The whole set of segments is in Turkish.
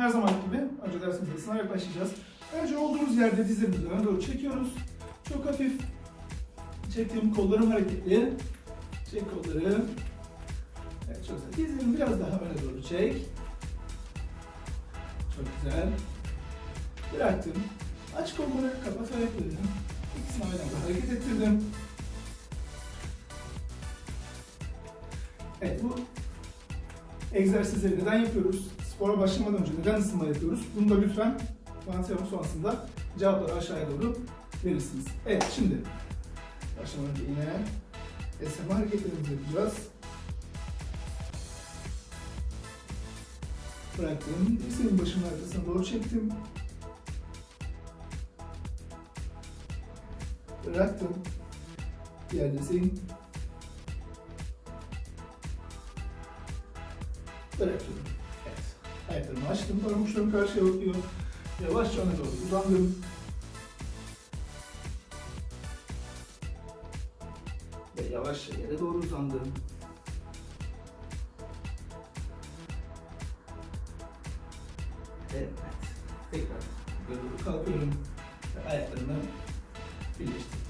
her zaman gibi önce dersin sayısına yaklaşacağız. Önce olduğumuz yerde dizlerimizi öne doğru çekiyoruz. Çok hafif çektiğim kollarım hareketli. Çek kolları. Evet çok güzel. Dizlerimi biraz daha öne doğru çek. Çok güzel. Bıraktım. Aç kolları, kapat ayaklarını. İkisini aynı anda hareket ettirdim. Evet bu egzersizleri neden yapıyoruz? Spora başlamadan önce neden ısınma yapıyoruz? Bunu da lütfen antrenman sonrasında cevapları aşağıya doğru verirsiniz. Evet şimdi başlamadan önce yine esneme hareketlerimizi yapacağız. Bıraktım. Dirseğin başımın arkasına doğru çektim. Bıraktım. Diğer dirseğin Bırakıyorum. Ayaklarımı açtım. Parmak uçlarım karşıya bakıyor. Yavaşça öne doğru uzandım. Ve yavaşça yere doğru uzandım. Evet. Tekrar yukarı doğru kalkıyorum. Ve ayaklarımı birleştirdim.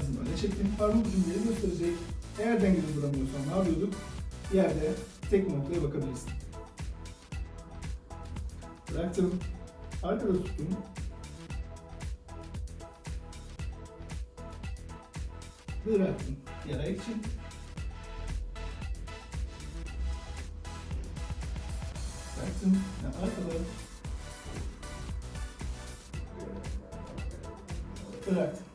Dizimi öne çektim. Parmak ucum yeri gösterecek. Eğer dengede duramıyorsam ne yapıyorduk? Yerde tek noktaya bakabilirsin. Bıraktım. Arkada tuttum. Bıraktım. Ayak için. Bıraktım. Ve arkada. Bıraktım.